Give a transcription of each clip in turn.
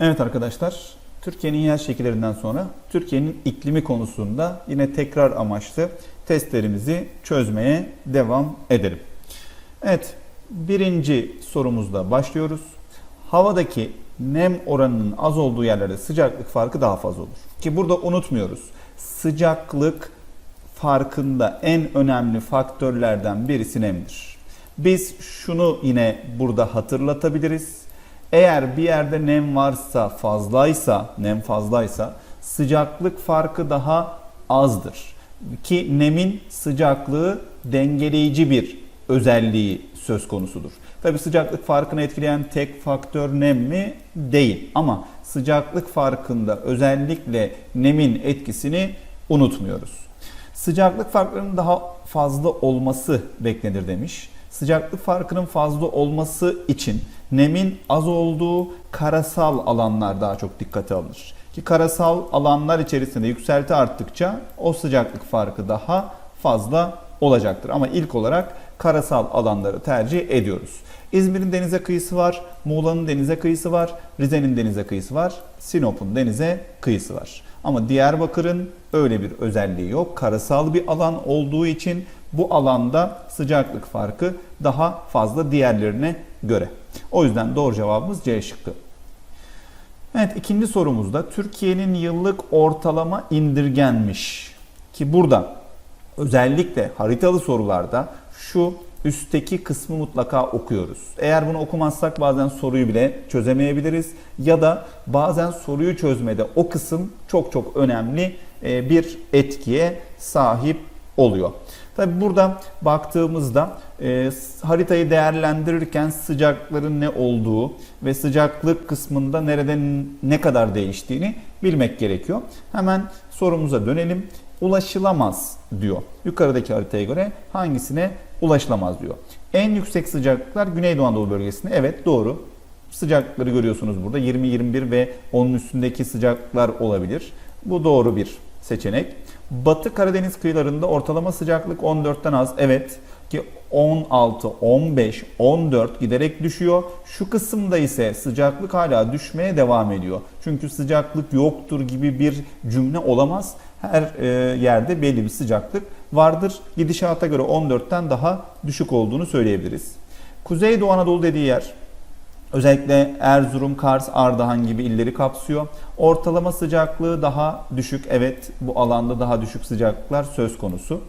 Evet arkadaşlar, Türkiye'nin yer şekillerinden sonra Türkiye'nin iklimi konusunda yine tekrar amaçlı testlerimizi çözmeye devam edelim. Evet, birinci sorumuzda başlıyoruz. Havadaki nem oranının az olduğu yerlerde sıcaklık farkı daha fazla olur. Ki burada unutmuyoruz. Sıcaklık farkında en önemli faktörlerden birisi nemdir. Biz şunu yine burada hatırlatabiliriz. Eğer bir yerde nem varsa, fazlaysa, nem fazlaysa sıcaklık farkı daha azdır. Ki nemin sıcaklığı dengeleyici bir özelliği söz konusudur. Tabi sıcaklık farkını etkileyen tek faktör nem mi? Değil. Ama sıcaklık farkında özellikle nemin etkisini unutmuyoruz. Sıcaklık farklarının daha fazla olması beklenir demiş. Sıcaklık farkının fazla olması için nemin az olduğu karasal alanlar daha çok dikkate alınır. Ki karasal alanlar içerisinde yükselti arttıkça o sıcaklık farkı daha fazla olacaktır. Ama ilk olarak karasal alanları tercih ediyoruz. İzmir'in denize kıyısı var, Muğla'nın denize kıyısı var, Rize'nin denize kıyısı var, Sinop'un denize kıyısı var. Ama Diyarbakır'ın öyle bir özelliği yok. Karasal bir alan olduğu için bu alanda sıcaklık farkı daha fazla diğerlerine göre. O yüzden doğru cevabımız C şıkkı. Evet ikinci sorumuzda Türkiye'nin yıllık ortalama indirgenmiş. Ki burada özellikle haritalı sorularda şu üstteki kısmı mutlaka okuyoruz. Eğer bunu okumazsak bazen soruyu bile çözemeyebiliriz ya da bazen soruyu çözmede o kısım çok çok önemli e, bir etkiye sahip oluyor. Tabi burada baktığımızda e, haritayı değerlendirirken sıcakların ne olduğu ve sıcaklık kısmında nereden ne kadar değiştiğini bilmek gerekiyor. Hemen sorumuza dönelim. Ulaşılamaz diyor. Yukarıdaki haritaya göre hangisine ulaşılamaz diyor. En yüksek sıcaklıklar Güneydoğu Anadolu bölgesinde. Evet doğru. Sıcaklıkları görüyorsunuz burada. 20-21 ve onun üstündeki sıcaklıklar olabilir. Bu doğru bir seçenek. Batı Karadeniz kıyılarında ortalama sıcaklık 14'ten az. Evet ki 16, 15, 14 giderek düşüyor. Şu kısımda ise sıcaklık hala düşmeye devam ediyor. Çünkü sıcaklık yoktur gibi bir cümle olamaz. Her e, yerde belli bir sıcaklık vardır. Gidişata göre 14'ten daha düşük olduğunu söyleyebiliriz. Kuzeydoğu Anadolu dediği yer Özellikle Erzurum, Kars, Ardahan gibi illeri kapsıyor. Ortalama sıcaklığı daha düşük. Evet bu alanda daha düşük sıcaklıklar söz konusu.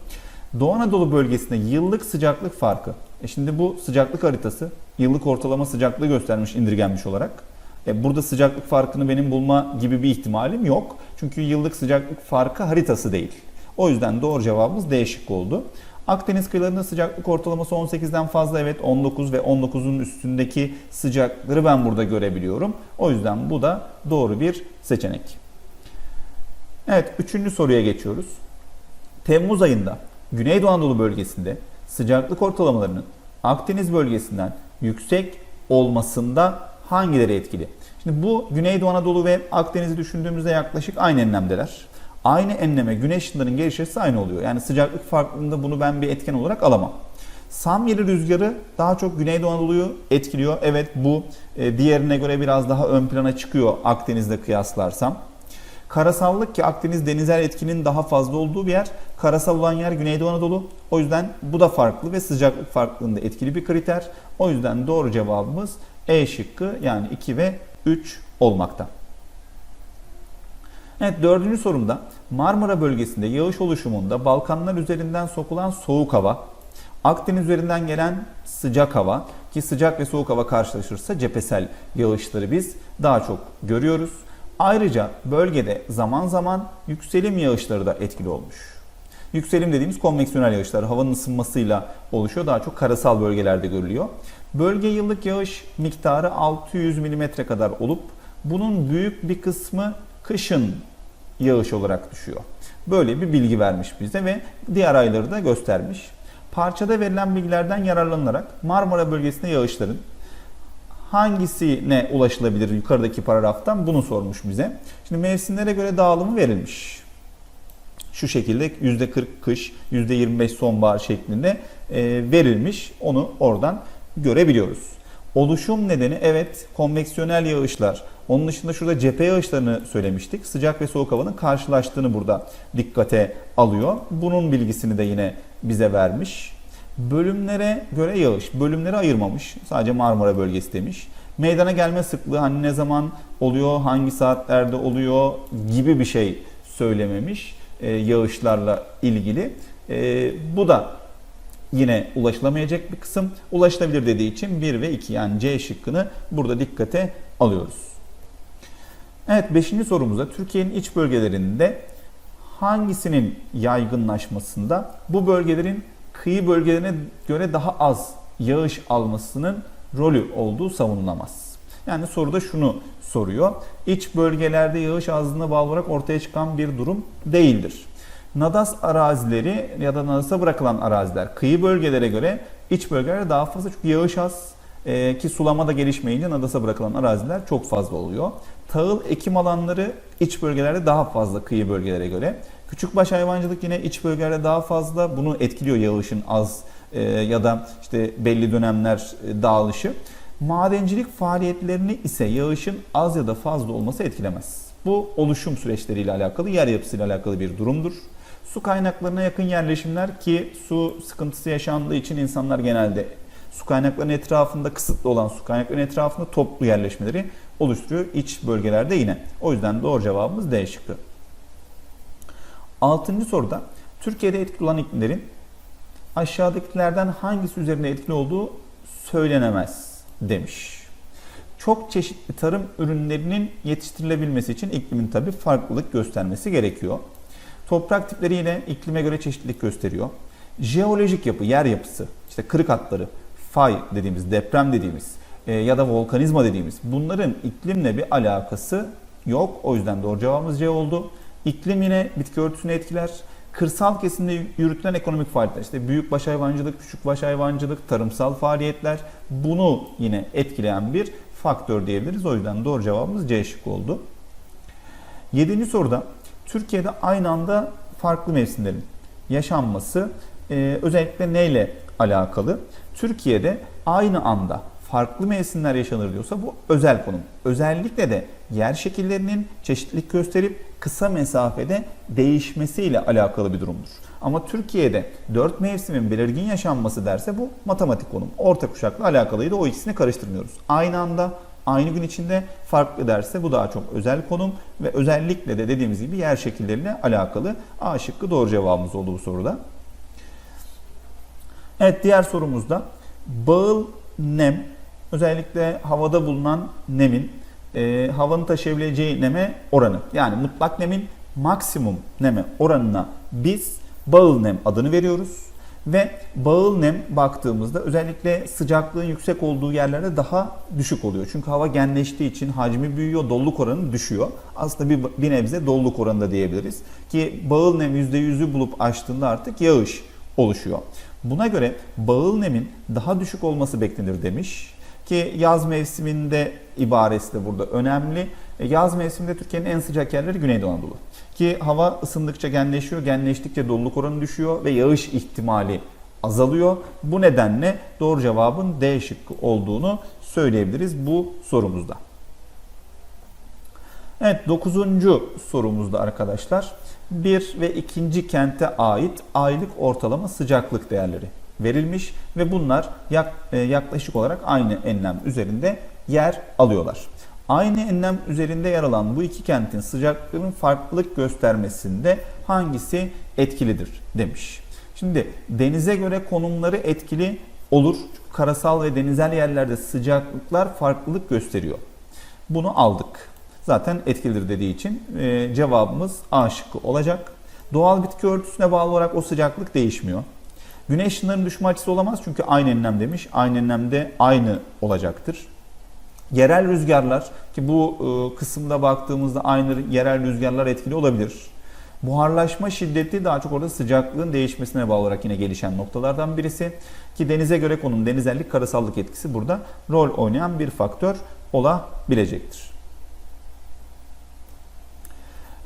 Doğu Anadolu bölgesinde yıllık sıcaklık farkı. E şimdi bu sıcaklık haritası yıllık ortalama sıcaklığı göstermiş indirgenmiş olarak. E burada sıcaklık farkını benim bulma gibi bir ihtimalim yok. Çünkü yıllık sıcaklık farkı haritası değil. O yüzden doğru cevabımız D şıkkı oldu. Akdeniz kıyılarında sıcaklık ortalaması 18'den fazla evet 19 ve 19'un üstündeki sıcaklıkları ben burada görebiliyorum. O yüzden bu da doğru bir seçenek. Evet üçüncü soruya geçiyoruz. Temmuz ayında Güneydoğu Anadolu bölgesinde sıcaklık ortalamalarının Akdeniz bölgesinden yüksek olmasında hangileri etkili? Şimdi bu Güneydoğu Anadolu ve Akdeniz'i düşündüğümüzde yaklaşık aynı enlemdeler aynı enleme güneş ışınlarının geliş aynı oluyor. Yani sıcaklık farklılığında bunu ben bir etken olarak alamam. Samyeli rüzgarı daha çok Güneydoğu Anadolu'yu etkiliyor. Evet bu e, diğerine göre biraz daha ön plana çıkıyor Akdeniz'de kıyaslarsam. Karasallık ki Akdeniz denizel etkinin daha fazla olduğu bir yer. Karasal olan yer Güneydoğu Anadolu. O yüzden bu da farklı ve sıcaklık farklılığında etkili bir kriter. O yüzden doğru cevabımız E şıkkı yani 2 ve 3 olmakta. Evet dördüncü sorumda Marmara bölgesinde yağış oluşumunda Balkanlar üzerinden sokulan soğuk hava, Akdeniz üzerinden gelen sıcak hava ki sıcak ve soğuk hava karşılaşırsa cephesel yağışları biz daha çok görüyoruz. Ayrıca bölgede zaman zaman yükselim yağışları da etkili olmuş. Yükselim dediğimiz konveksiyonel yağışlar havanın ısınmasıyla oluşuyor. Daha çok karasal bölgelerde görülüyor. Bölge yıllık yağış miktarı 600 mm kadar olup bunun büyük bir kısmı kışın yağış olarak düşüyor. Böyle bir bilgi vermiş bize ve diğer ayları da göstermiş. Parçada verilen bilgilerden yararlanarak Marmara bölgesinde yağışların hangisine ulaşılabilir yukarıdaki paragraftan bunu sormuş bize. Şimdi mevsimlere göre dağılımı verilmiş. Şu şekilde %40 kış, %25 sonbahar şeklinde e, verilmiş. Onu oradan görebiliyoruz. Oluşum nedeni evet konveksiyonel yağışlar Onun dışında şurada cephe yağışlarını söylemiştik. Sıcak ve soğuk havanın karşılaştığını burada dikkate alıyor. Bunun bilgisini de yine bize vermiş. Bölümlere göre yağış, bölümleri ayırmamış. Sadece Marmara bölgesi demiş. Meydana gelme sıklığı hani ne zaman oluyor, hangi saatlerde oluyor gibi bir şey söylememiş e, yağışlarla ilgili. E, bu da yine ulaşılamayacak bir kısım. Ulaşılabilir dediği için 1 ve 2 yani C şıkkını burada dikkate alıyoruz. Evet 5. sorumuzda Türkiye'nin iç bölgelerinde hangisinin yaygınlaşmasında bu bölgelerin kıyı bölgelerine göre daha az yağış almasının rolü olduğu savunulamaz. Yani soruda şunu soruyor. İç bölgelerde yağış azlığına bağlı olarak ortaya çıkan bir durum değildir. Nadas arazileri ya da Nadas'a bırakılan araziler kıyı bölgelere göre iç bölgelerde daha fazla çünkü yağış az e, ki sulama da gelişmeyince Nadas'a bırakılan araziler çok fazla oluyor. Tahıl ekim alanları iç bölgelerde daha fazla kıyı bölgelere göre. Küçükbaş hayvancılık yine iç bölgelerde daha fazla. Bunu etkiliyor yağışın az e, ya da işte belli dönemler e, dağılışı. Madencilik faaliyetlerini ise yağışın az ya da fazla olması etkilemez. Bu oluşum süreçleriyle alakalı, yer yapısıyla alakalı bir durumdur. Su kaynaklarına yakın yerleşimler ki su sıkıntısı yaşandığı için insanlar genelde su kaynaklarının etrafında kısıtlı olan su kaynaklarının etrafında toplu yerleşmeleri oluşturuyor iç bölgelerde yine. O yüzden doğru cevabımız D şıkkı. Altıncı soruda Türkiye'de etkili olan iklimlerin aşağıdakilerden hangisi üzerinde etkili olduğu söylenemez demiş. Çok çeşitli tarım ürünlerinin yetiştirilebilmesi için iklimin tabi farklılık göstermesi gerekiyor. Toprak tipleri yine iklime göre çeşitlilik gösteriyor. Jeolojik yapı, yer yapısı, işte kırık hatları, fay dediğimiz, deprem dediğimiz e, ya da volkanizma dediğimiz bunların iklimle bir alakası yok. O yüzden doğru cevabımız C oldu. İklim yine bitki örtüsünü etkiler. Kırsal kesimde yürütülen ekonomik faaliyetler, işte büyükbaş hayvancılık, küçükbaş hayvancılık, tarımsal faaliyetler bunu yine etkileyen bir faktör diyebiliriz. O yüzden doğru cevabımız C şık oldu. Yedinci soruda Türkiye'de aynı anda farklı mevsimlerin yaşanması e, özellikle neyle alakalı? Türkiye'de aynı anda farklı mevsimler yaşanır diyorsa bu özel konum. Özellikle de yer şekillerinin çeşitlilik gösterip kısa mesafede değişmesiyle alakalı bir durumdur. Ama Türkiye'de dört mevsimin belirgin yaşanması derse bu matematik konum. Orta kuşakla alakalıydı. O ikisini karıştırmıyoruz. Aynı anda aynı gün içinde farklı derse bu daha çok özel konum ve özellikle de dediğimiz gibi yer şekilleriyle alakalı. A şıkkı doğru cevabımız oldu bu soruda. Evet diğer sorumuzda bağıl nem özellikle havada bulunan nemin e, havanın taşıyabileceği neme oranı. Yani mutlak nemin maksimum neme oranına biz bağıl nem adını veriyoruz. Ve bağıl nem baktığımızda özellikle sıcaklığın yüksek olduğu yerlerde daha düşük oluyor. Çünkü hava genleştiği için hacmi büyüyor, doluluk oranı düşüyor. Aslında bir, bir nebze doluluk oranı da diyebiliriz. Ki bağıl nem %100'ü bulup aştığında artık yağış oluşuyor. Buna göre bağıl nemin daha düşük olması beklenir demiş. Ki yaz mevsiminde ibaresi de burada önemli. E, yaz mevsiminde Türkiye'nin en sıcak yerleri Güneydoğu Anadolu. Ki hava ısındıkça genleşiyor, genleştikçe doluluk oranı düşüyor ve yağış ihtimali azalıyor. Bu nedenle doğru cevabın D şıkkı olduğunu söyleyebiliriz bu sorumuzda. Evet 9. sorumuzda arkadaşlar 1 ve 2. kente ait aylık ortalama sıcaklık değerleri verilmiş ve bunlar e, yaklaşık olarak aynı enlem üzerinde yer alıyorlar. Aynı enlem üzerinde yer alan bu iki kentin sıcaklığının farklılık göstermesinde hangisi etkilidir demiş. Şimdi denize göre konumları etkili olur. Karasal ve denizel yerlerde sıcaklıklar farklılık gösteriyor. Bunu aldık. Zaten etkilidir dediği için e, cevabımız A şıkkı olacak. Doğal bitki örtüsüne bağlı olarak o sıcaklık değişmiyor. Güneş ışınlarının düşme açısı olamaz çünkü aynı enlem demiş. Aynı enlemde aynı olacaktır. Yerel rüzgarlar ki bu e, kısımda baktığımızda aynı yerel rüzgarlar etkili olabilir. Buharlaşma şiddeti daha çok orada sıcaklığın değişmesine bağlı olarak yine gelişen noktalardan birisi. Ki denize göre konum denizellik karasallık etkisi burada rol oynayan bir faktör olabilecektir.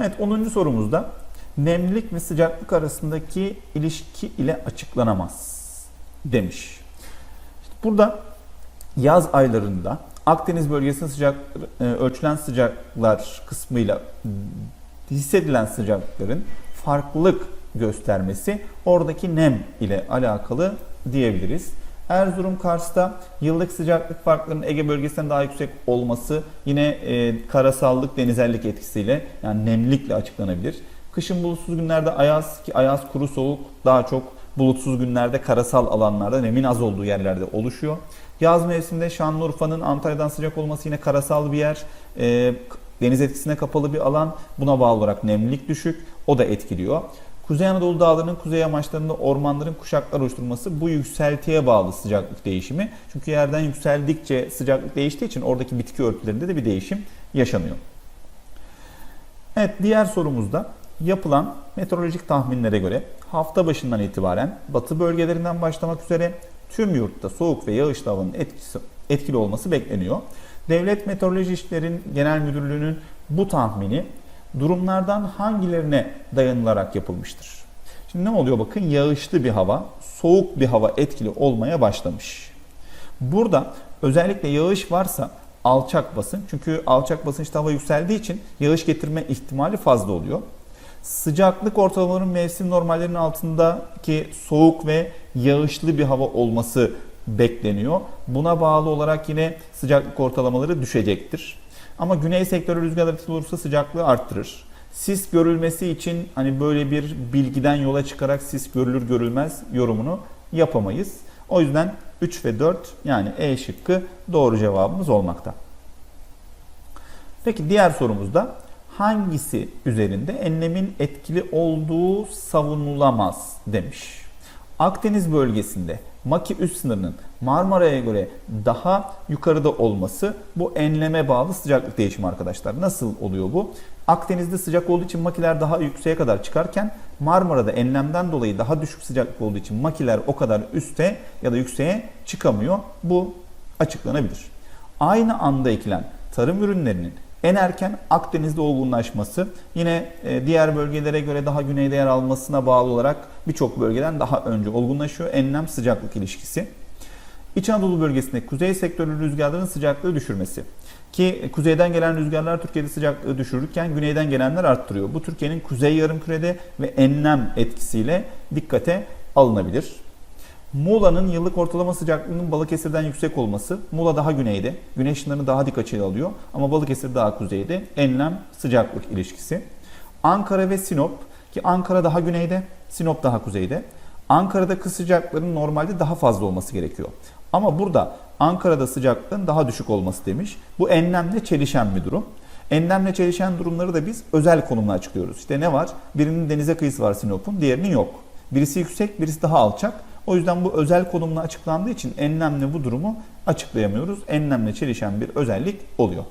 Evet 10. sorumuzda nemlilik ve sıcaklık arasındaki ilişki ile açıklanamaz demiş. İşte burada yaz aylarında Akdeniz bölgesinin sıcak e, ölçülen sıcaklar kısmıyla hissedilen sıcaklıkların farklılık göstermesi oradaki nem ile alakalı diyebiliriz. Erzurum Kars'ta yıllık sıcaklık farklarının Ege bölgesinden daha yüksek olması yine e, karasallık, denizellik etkisiyle yani nemlikle açıklanabilir. Kışın bulutsuz günlerde ayaz ki ayaz kuru soğuk daha çok bulutsuz günlerde karasal alanlarda nemin az olduğu yerlerde oluşuyor. Yaz mevsiminde Şanlıurfa'nın Antalya'dan sıcak olması yine karasal bir yer. E, deniz etkisine kapalı bir alan. Buna bağlı olarak nemlilik düşük. O da etkiliyor. Kuzey Anadolu dağlarının kuzey yamaçlarında ormanların kuşaklar oluşturması bu yükseltiye bağlı sıcaklık değişimi. Çünkü yerden yükseldikçe sıcaklık değiştiği için oradaki bitki örtülerinde de bir değişim yaşanıyor. Evet diğer sorumuzda yapılan meteorolojik tahminlere göre hafta başından itibaren batı bölgelerinden başlamak üzere tüm yurtta soğuk ve yağışlı havanın etkisi, etkili olması bekleniyor. Devlet Meteoroloji İşlerin Genel Müdürlüğü'nün bu tahmini durumlardan hangilerine dayanılarak yapılmıştır? Şimdi ne oluyor bakın yağışlı bir hava, soğuk bir hava etkili olmaya başlamış. Burada özellikle yağış varsa alçak basınç çünkü alçak basınçta hava yükseldiği için yağış getirme ihtimali fazla oluyor. Sıcaklık ortalamaların mevsim normallerinin altındaki soğuk ve yağışlı bir hava olması bekleniyor. Buna bağlı olarak yine sıcaklık ortalamaları düşecektir. Ama güney sektörü rüzgar etkili olursa sıcaklığı arttırır. Sis görülmesi için hani böyle bir bilgiden yola çıkarak sis görülür görülmez yorumunu yapamayız. O yüzden 3 ve 4 yani E şıkkı doğru cevabımız olmakta. Peki diğer sorumuzda hangisi üzerinde enlemin etkili olduğu savunulamaz demiş. Akdeniz bölgesinde Maki üst sınırının Marmara'ya göre daha yukarıda olması bu enleme bağlı sıcaklık değişimi arkadaşlar. Nasıl oluyor bu? Akdeniz'de sıcak olduğu için makiler daha yükseğe kadar çıkarken Marmara'da enlemden dolayı daha düşük sıcaklık olduğu için makiler o kadar üste ya da yükseğe çıkamıyor. Bu açıklanabilir. Aynı anda ekilen tarım ürünlerinin en erken Akdeniz'de olgunlaşması yine e, diğer bölgelere göre daha güneyde yer almasına bağlı olarak birçok bölgeden daha önce olgunlaşıyor. Enlem sıcaklık ilişkisi. İç Anadolu bölgesinde kuzey sektörü rüzgarların sıcaklığı düşürmesi. Ki kuzeyden gelen rüzgarlar Türkiye'de sıcaklığı düşürürken güneyden gelenler arttırıyor. Bu Türkiye'nin kuzey yarımkürede ve enlem etkisiyle dikkate alınabilir. Muğla'nın yıllık ortalama sıcaklığının Balıkesir'den yüksek olması. Muğla daha güneyde. Güneş ışınlarını daha dik açıya alıyor. Ama Balıkesir daha kuzeyde. Enlem sıcaklık ilişkisi. Ankara ve Sinop ki Ankara daha güneyde, Sinop daha kuzeyde. Ankara'da kış sıcaklarının normalde daha fazla olması gerekiyor. Ama burada Ankara'da sıcaklığın daha düşük olması demiş. Bu enlemle çelişen bir durum. Enlemle çelişen durumları da biz özel konumla açıklıyoruz. İşte ne var? Birinin denize kıyısı var Sinop'un, diğerinin yok. Birisi yüksek, birisi daha alçak. O yüzden bu özel konumla açıklandığı için enlemle bu durumu açıklayamıyoruz. Enlemle çelişen bir özellik oluyor.